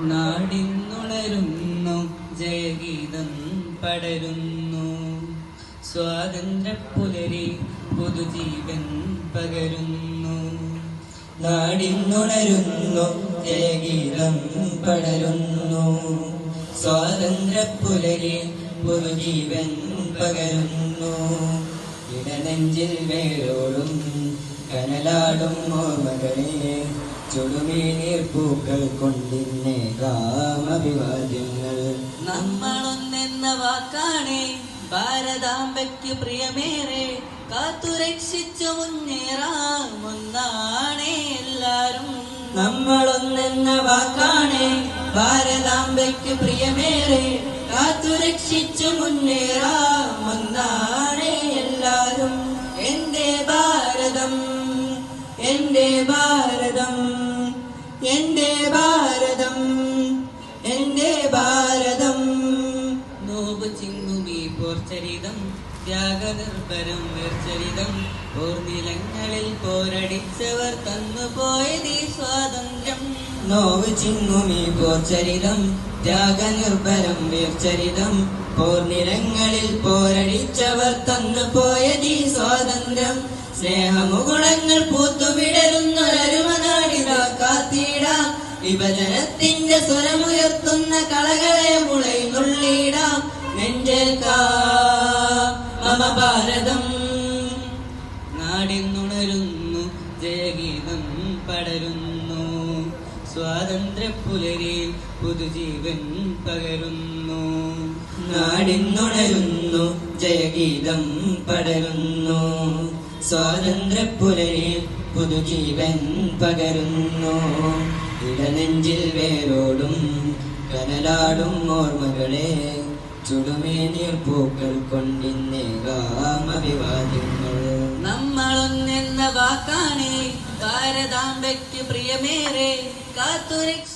നാടിന്നുണരുന്നു ജയഗീതം പടരുന്നു. സ്വാതന്ത്ര്യ പുലരി പുതുജീവൻ പകരുന്നു. നാടിന്നുണരുന്നു ജയഗീതം പടരുന്നു. സ്വാതന്ത്ര്യ പുലരി പുതുജീവൻ പകരുന്നു. ഇടനെഞ്ചിൽ വേരോടും കനലാടും ഓർമ്മകളെ ചുടുമീനീർ പൂക്കൾ കൊണ്ടിന്നെ കാമഭിവാദ്യങ്ങൾ. നമ്മളൊന്നെന്ന വാക്കാണ് ഭാരതാംബയ്ക്ക് പ്രിയമേറെ കാത്തുരക്ഷിച്ചു മുന്നേറാം ഒന്നാണേ എല്ലാരും. നമ്മളൊന്നെന്ന വാക്കാണ് ഭാരതാംബയ്ക്ക് പ്രിയമേറെ കാത്തുരക്ഷിച്ചു മുന്നേറാം ഭാരതം എന്റെ ഭാരതം എന്റെ ഭാരതം. നോവ് ചിങ്ങുമീ പോർച്ചരിതം ത്യാഗനിർഭരം വേർച്ചരിതം. പോർനിലങ്ങളിൽ പോരടിച്ചവർ തന്നുപോയതീ സ്വാതന്ത്ര്യം. നോവ് ചിങ്ങുമീ പോർച്ചരിതം ത്യാഗനിർഭരം വീർച്ചരിതം. പോർനിലങ്ങളിൽ പോരടിച്ചവർ തന്നു പോയതീ സ്വാതന്ത്ര്യം. സ്നേഹമുകുളങ്ങൾ പൂത്തുവിടരുന്നൊരു വിഭജനത്തിന്റെ സ്വരമുയർത്തുന്ന കളകളെ മുളയുന്നുള്ളിടാം നെഞ്ചേൽക്കാ മമ ഭാരതം. നാടിന്നുണരുന്നു ജയഗീതം പടരുന്നു. സ്വാതന്ത്ര്യ പുലരിൽ പുതുജീവൻ പകരുന്നു. നാടിന്നുണരുന്നു ജയഗീതം പടരുന്നു. സ്വാതന്ത്ര്യപ്പുലരിൽ പുതുജീവൻ പകരുന്നു. ഇടനെഞ്ചിൽ വേരോടും കനലാടും ഓർമ്മകളെ ചുടുമേനീർ പൂക്കൾ കൊണ്ടിന്നേകാമഭിവാദ്യങ്ങൾ നമ്മളൊന്നെന്ന വാക്കാണ് ഭാരതാംബയ്ക്ക് പ്രിയമേറെ കാത്തുരക്ഷ